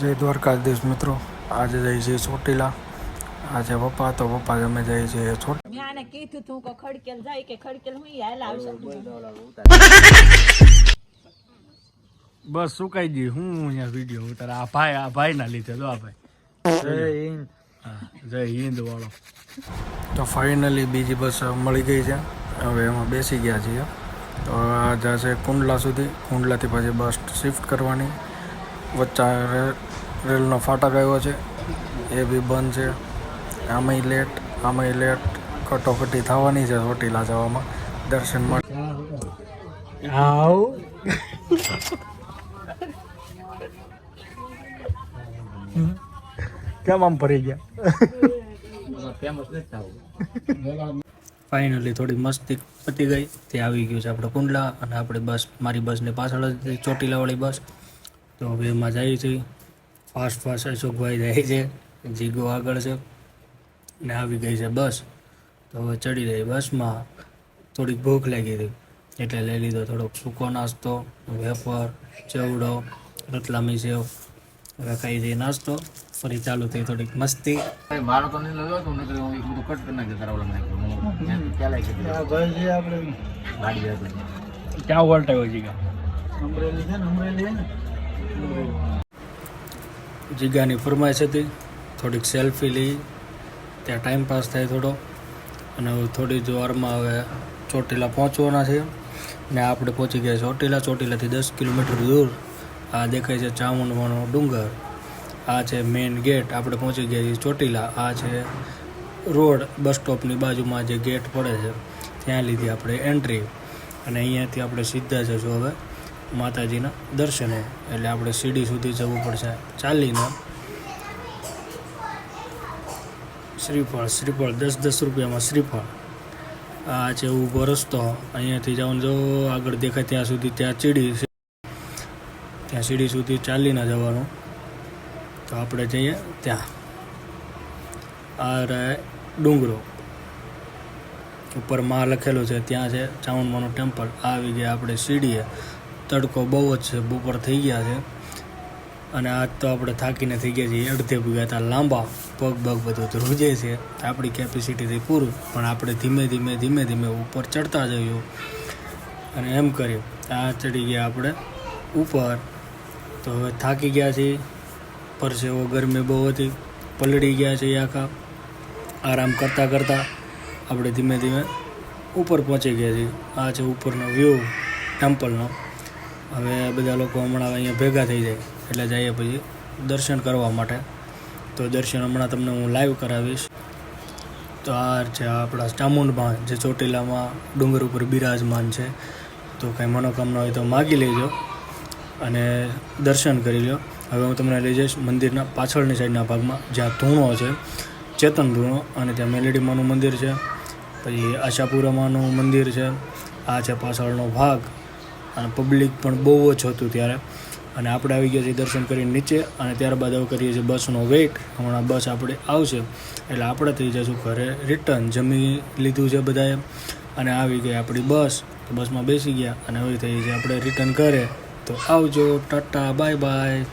જય દ્વારકાધીશ મિત્રો. આજે જઈએ છીએ ચોટીલા. આજે પપ્પા તો પપ્પા અમે જઈએ છીએ ચોટ મેં આને કીધું તું કે ખડકેલ જાય કે ખડકેલ હું હાલ આવશે. બસ સુકાઈ ગઈ. હું અહીંયા વીડિયો ઉતાર. આ ભાઈ આ ભાઈ ના લીધે તો આ ભાઈ. જય હા, જય હિન્દ વાળો. તો ફાઇનલી બીજી બસ મળી ગઈ છે. હવે એમાં બેસી ગયા છીએ. તો આ જશે કુંડલા સુધી. કુંડલાથી પછી બસ શિફ્ટ કરવાની. વચ્ચે રેલનો ફાટક આવ્યો છે. એ બી બંધ છે. આમાંય લેટ આમાંય લેટ કટોકટી થવાની છે ચોટીલા જવામાં. દર્શન માટે આવ. કેમ આમ ફરી ગયા? ફાઇનલી થોડી મસ્તી પતી ગઈ. તે આવી ગયું છે આપણે કુંડલા અને આપણે બસ મારી બસની પાછળ જ ચોટીલાવાળી બસ. તો હવે એમાં જઈએ છીએ ફાસ્ટ ફાસ્ટ અશોકભાઈ જાય છે જીગો આગળ છે ને આવી ગઈ છે બસ. તો હવે ચડી રહી બસમાં. થોડીક ભૂખ લાગી હતી એટલે લઈ લીધો થોડોક સૂકો નાસ્તો વેફર ચવડો રતલામી સેવ. હવે ખાઈ જઈ નાસ્તો ફરી ચાલુ થઈ થોડીક મસ્તી. મારો તો નહીં લગાવ તો નકર હું બધું કટ કરી નાખ્યો તારા ઓલા નાખી હું ત્યાંથી પહેલા કીધું. ગાડી જાય પછી. ક્યાં વળટાયો જીગા? જીગાની ફરમાઈશ હતી. થોડીક સેલ્ફી લઈ. ત્યાં ટાઈમ પાસ થાય થોડો. અને થોડી જ વારમાં હવે ચોટીલા પહોંચવાના છે. ને આપણે પહોંચી ગયા ચોટીલા. ચોટીલાથી દસ કિલોમીટર દૂર આ દેખાય છે ચામુંડવાનો ડુંગર. આ છે મેઇન ગેટ આપણે પહોંચી ગયા છીએ ચોટીલા. આ છે રોડ બસ સ્ટોપની બાજુમાં જે ગેટ પડે છે. ત્યાં લીધી આપણે એન્ટ્રી અને અહીંયાથી આપણે સીધા જશું હવે. માતાજીના દર્શને. એટલે આપણે સીડી સુધી જવું પડશે. ચાલીને શ્રીફળ શ્રીફળ, દસ દસ રૂપિયામાં શ્રીફળ. આ છે ઊભો રસ્તો. અહીંયાથી જવાનું જો આગળ દેખાય ત્યાં સુધી ત્યાં છે. ત્યાં સીડી સુધી ચાલીને જવાનું. તો આપણે જઈએ ત્યાં. આ રહે ડુંગરો. ઉપરમાં લખેલું છે, ત્યાં છે ચામુંડમાનું ટેમ્પલ. આવી ગયા આપણે સીડીએ. તડકો બહુ જ છે બપોર થઈ ગયા છે. અને આજ તો આપણે થાકીને થઈ ગયા છીએ, અડધે ભૂગ્યા હતા, લાંબા પગ પગ બધું ધ્રુજે છે. આપણી કેપેસિટીથી પૂરું, પણ આપણે ધીમે ધીમે ધીમે ધીમે ઉપર ચડતા જઈએ. અને એમ કર્યું આ ચડી ગયા આપણે ઉપર. તો હવે થાકી ગયા છીએ, પરસેવો ગરમી બહુ હતી, પલળી ગયા છીએ આખા. આરામ કરતાં કરતાં આપણે ધીમે ધીમે ઉપર પહોંચી ગયા છીએ. આ છે ઉપરનો વ્યૂ ટેમ્પલનો હવે બધા લોકો હમણાં અહીંયા ભેગા થઈ જાય, એટલે જઈએ પછી દર્શન કરવા માટે. તો દર્શન હમણાં તમને હું લાઈવ કરાવીશ. તો આ છે આપણા ચામુંડમાં જે ચોટીલામાં ડુંગર ઉપર બિરાજમાન છે. તો કંઈ મનોકામના હોય તો માગી લેજો અને દર્શન કરી લો હવે હું તમને લઈ જઈશ મંદિરના પાછળની સાઈડના ભાગમાં, જ્યાં ધૂણો છે, ચેતન ધૂણો, અને ત્યાં મેલેડીમાનું મંદિર છે. પછી આશાપુરામાનું મંદિર છે. આ છે પાછળનો ભાગ. અને પબ્લિક પણ બહુ જ હતું ત્યારે. અને આપણે આવી ગયા છીએ દર્શન કરીને નીચે અને ત્યારબાદ હવે કરીએ છીએ બસનો વેઇટ હમણાં બસ આપણે આવશે, એટલે આપણે થઈ જઈશું ઘરે રિટર્ન જમી લીધું છે બધાએ. અને આવી ગઈ આપણી બસ. તો બસમાં બેસી ગયા અને હવે થઈ છે આપણે રિટર્ન કરે તો આવજો, ટાટા બાય બાય